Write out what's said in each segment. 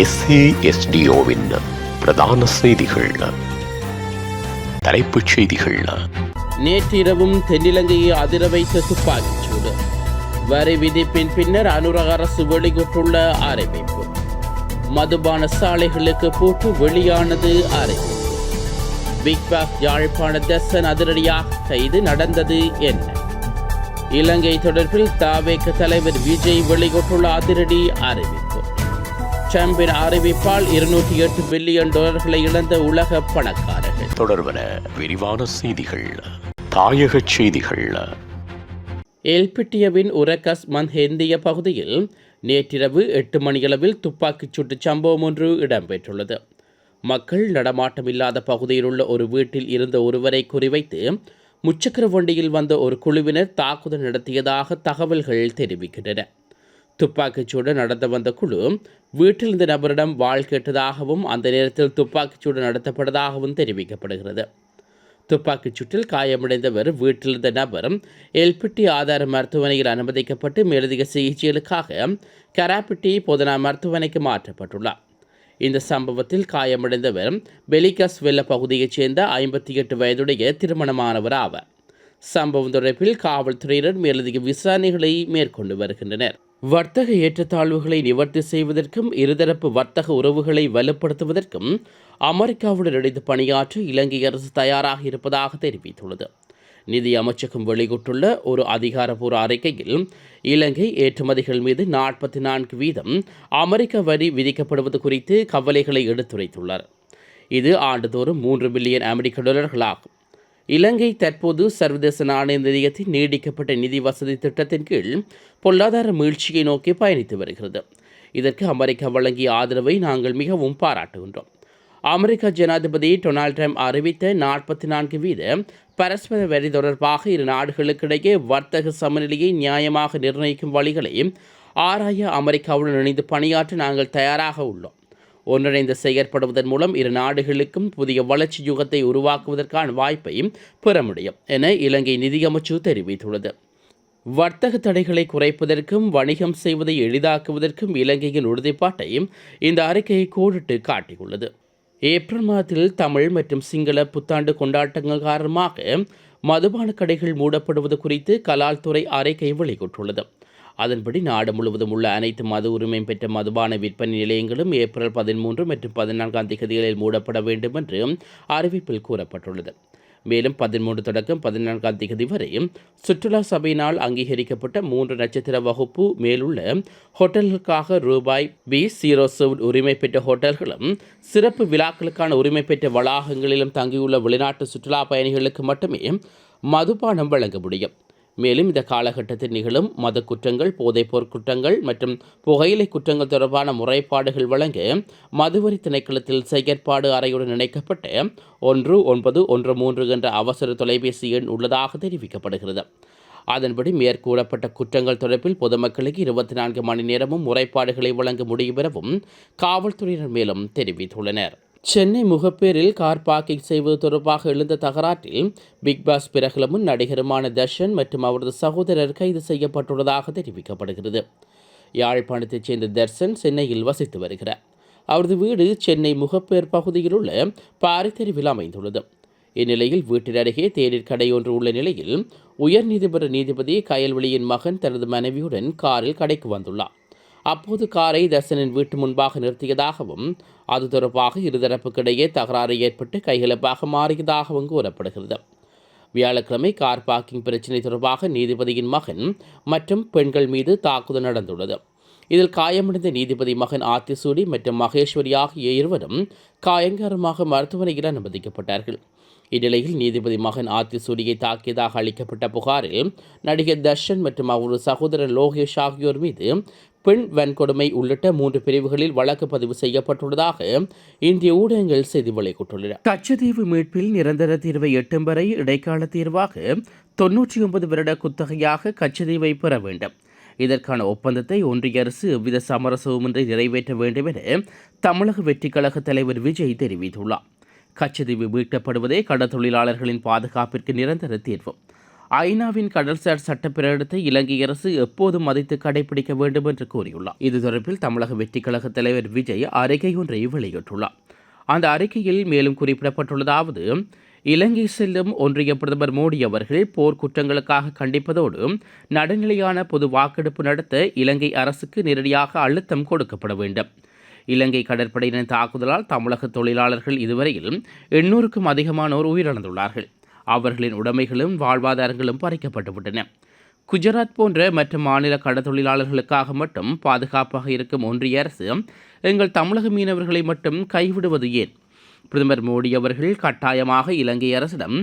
எஸ்ஏஎஸ்டிஓவின் பிரதான செய்திகள். தலைப்புச் செய்திகள். நேற்றிரவும் தென்னிலங்கையை அதிர வைத்த துப்பாக்கிச் சூடு வரி விதிப்பின் பின்னர் அனுரக அரசு வெளியிட்டுள்ள அறிவிப்பு. மதுபான சாலைகளுக்கு போட்டு வெளியானது அறிவிப்பு. பிக்பாக் யாழ்ப்பாண தர்சன் அதிரடியாக கைது நடந்தது என்ன? இலங்கை தொடர்பில் தாவேக்க தலைவர் விஜய் வெளியிட்டுள்ள அதிரடி அறிவிப்பு. ட்ரம்பின் அறிவிப்பால் இருநூற்றி எட்டு பில்லியன் டாலர்களை இழந்த உலக பணக்காரர்கள். தொடர்பன விரிவான செய்திகள் தாயகச் செய்திகள். எல்பிட்டியவின் உரகஸ் மந்ஹெந்திய பகுதியில் நேற்றிரவு எட்டு மணியளவில் துப்பாக்கிச் சூட்டு சம்பவம் ஒன்று இடம்பெற்றுள்ளது. மக்கள் நடமாட்டமில்லாத பகுதியில் உள்ள ஒரு வீட்டில் இருந்த ஒருவரை குறிவைத்து முச்சக்கர வண்டியில் வந்த ஒரு குழுவினர் தாக்குதல் நடத்தியதாக தகவல்கள் தெரிவிக்கின்றன. துப்பாக்கிச்சூடு நடந்து வந்த குழு வீட்டில் இந்த நபரிடம் வாழ் கேட்டதாகவும் அந்த நேரத்தில் துப்பாக்கிச்சூடு நடத்தப்பட்டதாகவும் தெரிவிக்கப்படுகிறது. துப்பாக்கிச் சூட்டில் காயமடைந்தவர் வீட்டில் இருந்த நபர் எல்பிட்டி ஆதார மருத்துவமனையில் அனுமதிக்கப்பட்டு மேலதிக சிகிச்சைகளுக்காக கராப்பிட்டி பொதுநா மருத்துவமனைக்கு மாற்றப்பட்டுள்ளார். இந்த சம்பவத்தில் காயமடைந்தவர் பெலிகஸ் வெள்ள பகுதியைச் சேர்ந்த ஐம்பத்தி எட்டு வயதுடைய திருமணமானவர் ஆவார். சம்பவம் தொடர்பில் காவல்துறையினர் மேலதிக விசாரணைகளை மேற்கொண்டு வருகின்றனர். வர்த்தக ஏற்றத்தாழ்வுகளை நிவர்த்தி செய்வதற்கும் இருதரப்பு வர்த்தக உறவுகளை வலுப்படுத்துவதற்கும் அமெரிக்காவுடன் இணைந்து பணியாற்ற இலங்கை அரசு தயாராக இருப்பதாக தெரிவித்துள்ளது. நிதி அமைச்சகம் வெளியிட்டுள்ள ஒரு அதிகாரப்பூர்வ அறிக்கையில் இலங்கை ஏற்றுமதிகள் மீது நாற்பத்தி நான்கு வீதம் அமெரிக்க வரி விதிக்கப்படுவது குறித்து கவலைகளை எடுத்துரைத்துள்ளார். இது ஆண்டுதோறும் மூன்று பில்லியன் அமெரிக்க டாலர்களாகும். இலங்கை தற்போது சர்வதேச நாணய நிதியத்தின் நீடிக்கப்பட்ட நிதி வசதி திட்டத்தின் கீழ் பொருளாதார மீழ்ச்சியை நோக்கி பயணித்து வருகிறது. இதற்கு அமெரிக்கா வழங்கிய ஆதரவை நாங்கள் மிகவும் பாராட்டுகின்றோம். அமெரிக்க ஜனாதிபதி டொனால்ட் ட்ரம்ப் அறிவித்த நாற்பத்தி நான்கு வீத பரஸ்பர வரி தொடர்பாக இரு நாடுகளுக்கிடையே வர்த்தக சமநிலையை நியாயமாக நிர்ணயிக்கும் வழிகளை ஆராய அமெரிக்காவுடன் இணைந்து பணியாற்ற நாங்கள் தயாராக உள்ளோம். ஒன்றிணைந்து செயற்படுவதன் மூலம் இரு நாடுகளுக்கும் புதிய வளர்ச்சி யுகத்தை உருவாக்குவதற்கான வாய்ப்பையும் பெற முடியும் என இலங்கை நிதியமைச்சு தெரிவித்துள்ளது. வர்த்தக தடைகளை குறைப்பதற்கும் வணிகம் செய்வதை எளிதாக்குவதற்கும் இலங்கையின் உறுதிப்பாட்டையும் இந்த அறிக்கையை கோடிட்டு காட்டியுள்ளது. ஏப்ரல் மாதத்தில் தமிழ் மற்றும் சிங்கள புத்தாண்டு கொண்டாட்டங்கள் காரணமாக மதுபான கடைகள் மூடப்படுவது குறித்து கலால்துறை அறிக்கை வெளியிட்டுள்ளது. அதன்படி நாடு முழுவதும் உள்ள அனைத்து மது உரிமை பெற்ற மதுபான விற்பனை நிலையங்களும் ஏப்ரல் பதிமூன்று மற்றும் பதினான்காம் தேதிகளில் மூடப்பட வேண்டும் என்று அறிவிப்பில் கூறப்பட்டுள்ளது. மேலும் பதிமூன்று தொடக்கம் பதினான்காம் தேதி வரை சுற்றுலா சபையினால் அங்கீகரிக்கப்பட்ட மூன்று நட்சத்திர வகுப்பு மேலுள்ள ஹோட்டல்களுக்காக ரூபாய் பி ஜீரோ செவன் உரிமை பெற்ற ஹோட்டல்களும் சிறப்பு விழாக்களுக்கான உரிமை பெற்ற வளாகங்களிலும் தங்கியுள்ள வெளிநாட்டு சுற்றுலா பயணிகளுக்கு மட்டுமே மதுபானம் வழங்க முடியும். மேலும் இந்த காலகட்டத்தில் நிகழும் மத குற்றங்கள் போதைப்போர் குற்றங்கள் மற்றும் புகையிலை குற்றங்கள் தொடர்பான முறைப்பாடுகள் வழங்க மதுவரி திணைக்களத்தில் செயற்பாடு அறையுடன் இணைக்கப்பட்ட ஒன்று ஒன்பது ஒன்று மூன்று என்ற அவசர தொலைபேசி எண் உள்ளதாக தெரிவிக்கப்படுகிறது. அதன்படி மேற்கூறப்பட்ட குற்றங்கள் தொடர்பில் பொதுமக்களுக்கு இருபத்தி நான்கு மணி நேரமும் முறைப்பாடுகளை வழங்க முடியும் எனவும் காவல்துறையினர் மேலும் தெரிவித்துள்ளனர். சென்னை முகப்பேரில் கார் பார்க்கிங் செய்வது தொடர்பாக எழுந்த தகராற்றில் பிக் பாஸ் பிரகலமும் நடிகருமான தர்ஷன் மற்றும் அவரது சகோதரர் கைது செய்யப்பட்டுள்ளதாக தெரிவிக்கப்படுகிறது. யாழ்ப்பாணத்தைச் சேர்ந்த தர்ஷன் சென்னையில் வசித்து வருகிறார். அவரது வீடு சென்னை முகப்பேர் பகுதியில் உள்ள பாரித்தெருவில் அமைந்துள்ளது. இந்நிலையில் வீட்டின் அருகே தேநீர் கடை ஒன்று உள்ள நிலையில் உயர்நீதிமன்ற நீதிபதி கயல்வெளியின் மகன் தனது மனைவியுடன் காரில் கடைக்கு வந்துள்ளார். அப்போது காரை தர்சனின் வீட்டு முன்பாக நிறுத்தியதாகவும் அது தொடர்பாக இருதரப்புக்கிடையே தகராறு ஏற்பட்டு கைகலப்பாக மாறியதாகவும் கூறப்படுகிறது. வியாழக்கிழமை கார் பார்க்கிங் பிரச்சினை தொடர்பாக நீதிபதியின் மகன் மற்றும் பெண்கள் மீது தாக்குதல் நடந்துள்ளது. இதில் காயமடைந்த நீதிபதி மகன் ஆத்திசூடி மற்றும் மகேஸ்வரி ஆகிய இருவரும் காயங்கரமாக மருத்துவமனையில் அனுமதிக்கப்பட்டார்கள். இந்நிலையில் நீதிபதி மகன் ஆத்திசூடியை தாக்கியதாக அளிக்கப்பட்ட புகாரில் நடிகர் தர்ஷன் மற்றும் அவரது சகோதரர் லோகேஷ் ஆகியோர் மீது பெண் வன்கொடுமை உள்ளிட்ட மூன்று பிரிவுகளில் வழக்கு பதிவு செய்யப்பட்டுள்ளதாக இந்திய ஊடகங்கள் செய்தி வெளியிட்டுள்ளன. கச்சதீவு மீட்பில் நிரந்தர தீர்வை எட்டும் வரை இடைக்கால தீர்வாக தொன்னூற்றி ஒன்பது வருட குத்தகையாக கச்சதீவை பெற வேண்டும். இதற்கான ஒப்பந்தத்தை ஒன்றிய அரசு எவ்வித சமரசவுமின்றி நிறைவேற்ற வேண்டும் என தமிழக வெற்றிக் கழக தலைவர் விஜய் தெரிவித்துள்ளார். கச்சதீவு மீட்கப்படுவதே கடற்தொழிலாளர்களின் பாதுகாப்பிற்கு நிரந்தர தீர்வு. ஐநாவின் கடல்சார் சட்டப்பிரகடனத்தை இலங்கை அரசு எப்போதும் மதித்து கடைபிடிக்க வேண்டும் என்று கூறியுள்ளார். இது தொடர்பில் தமிழக வெற்றி கழக தலைவர் விஜய் அறிக்கை ஒன்றை வெளியிட்டுள்ளார். அந்த அறிக்கையில் மேலும் குறிப்பிடப்பட்டுள்ளதாவது இலங்கை செல்லும் ஒன்றிய பிரதமர் மோடி அவர்கள் போர் குற்றங்களுக்காக கண்டிப்பதோடு நடுநிலையான பொது வாக்கெடுப்பு நடத்த இலங்கை அரசுக்கு நேரடியாக அழுத்தம் கொடுக்கப்பட வேண்டும். இலங்கை கடற்படையினரின் தாக்குதலால் தமிழக தொழிலாளர்கள் இதுவரையில் எண்ணூறுக்கும் அதிகமானோர் உயிரிழந்துள்ளார்கள். அவர்களின் உடைமைகளும் வாழ்வாதாரங்களும் பறிக்கப்பட்டுவிட்டன குஜராத் போன்ற மற்ற மாநில கடத்தொழிலாளர்களுக்காக மட்டும் பாதுகாப்பாக இருக்கும் ஒன்றிய அரசு எங்கள் தமிழக மீனவர்களை மட்டும் கைவிடுவது ஏன்? பிரதமர் மோடி அவர்கள் கட்டாயமாக இலங்கை அரசிடம்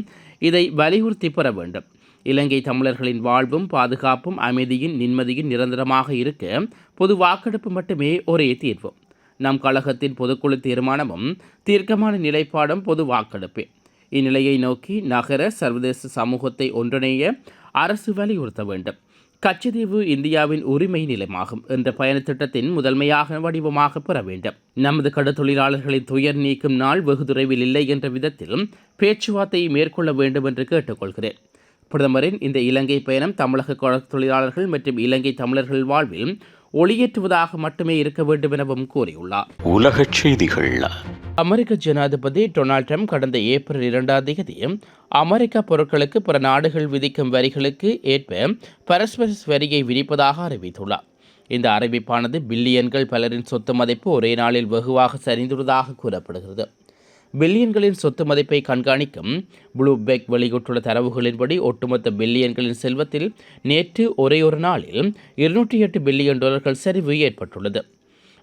இதை வலியுறுத்தி பெற வேண்டும். இலங்கை தமிழர்களின் வாழ்வும் பாதுகாப்பும் அமைதியின் நிம்மதியின் நிரந்தரமாக இருக்க பொது வாக்கெடுப்பு மட்டுமே ஒரே தீர்வு. நம் கழகத்தின் பொதுக்குழு தீர்மானமும் தீர்க்கமான நிலைப்பாடும் பொது வாக்கெடுப்பே. இந்நிலையை நோக்கி நகர சர்வதேச சமூகத்தை ஒன்றிணைய அரசு வலியுறுத்த வேண்டும். கச்சதீவு இந்தியாவின் உரிமை நிலமாகும் என்ற பயண திட்டத்தின் முதன்மையாக வடிவமாக பெற வேண்டும். நமது கடத்தொழிலாளர்களின் துயர் நீக்கும் நாள் வெகு தொலைவில் இல்லை என்ற விதத்தில் பேச்சுவார்த்தையை மேற்கொள்ள வேண்டும் என்று கேட்டுக்கொள்கிறேன். பிரதமரின் இந்த இலங்கை பயணம் தமிழக கடற்தொழிலாளர்கள் மற்றும் இலங்கை தமிழர்கள் வாழ்வில் ஒளியேற்றுவதாக மட்டுமே இருக்க வேண்டும் எனவும் கூறியுள்ளார். உலகச் செய்திகள் அமெரிக்க ஜனாதிபதி டொனால்ட் ட்ரம்ப் கடந்த ஏப்ரல் இரண்டாம் தேதி அமெரிக்க பொருட்களுக்கு பிற நாடுகள் விதிக்கும் வரிகளுக்கு ஏற்ப பரஸ்பரஸ் வரியை விதிப்பதாக அறிவித்துள்ளார். இந்த அறிவிப்பானது பில்லியன்கள் பலரின் சொத்து மதிப்பு ஒரே நாளில் வெகுவாக சரிந்துள்ளதாக கூறப்படுகிறது. பில்லியன்களின் சொத்து மதிப்பை கண்காணிக்கும் ப்ளூபெக் வெளியிட்டுள்ள தரவுகளின்படி ஒட்டுமொத்த பில்லியன்களின் செல்வத்தில் நேற்று ஒரே ஒரு நாளில் இருநூற்றி எட்டு பில்லியன் டாலர்கள் சரிவு ஏற்பட்டுள்ளது.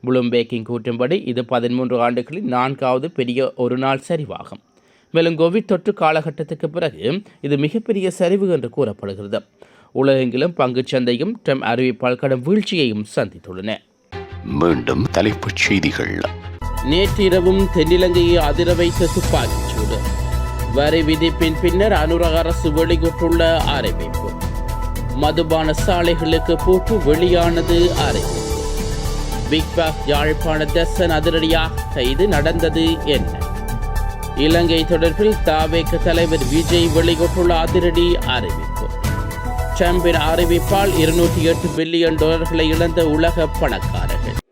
ப்ளூம்பேக்கின் கூற்றின்படி இது பதிமூன்று ஆண்டுகளில் நான்காவது பெரிய ஒரு நாள் சரிவாகும். மேலும் கோவிட் தொற்று காலகட்டத்துக்கு பிறகு இது மிகப்பெரிய சரிவு என்று கூறப்படுகிறது. உலகெங்கிலும் சந்தையும் ட்ரம்ப் அறிவிப்பால் கடும் வீழ்ச்சியையும் சந்தித்துள்ளன. மீண்டும் தலைப்புச் செய்திகள். நேற்றிரவும் தென்னிலங்கையை அதிர வைத்த துப்பாக்கிச் சூடு. வரி விதிப்பின் பின்னர் அனுரக அரசு வெளியிட்டுள்ள அறிவிப்பு. மதுபான சாலைகளுக்கு பூட்டு வெளியானது அறிவிப்பு பிக் பாஸ் யாழ்ப்பாண தர்சன் அதிரடியாக கைது நடந்தது என்ன? இலங்கை தொடர்பில் தாவேக தலைவர் விஜய் வெளியிட்டுள்ள அதிரடி அறிவிப்பு. ட்ரம்பின் அறிவிப்பால் இருநூற்றி எட்டு பில்லியன் டாலர்களை இழந்த உலக பணக்காரர்கள்.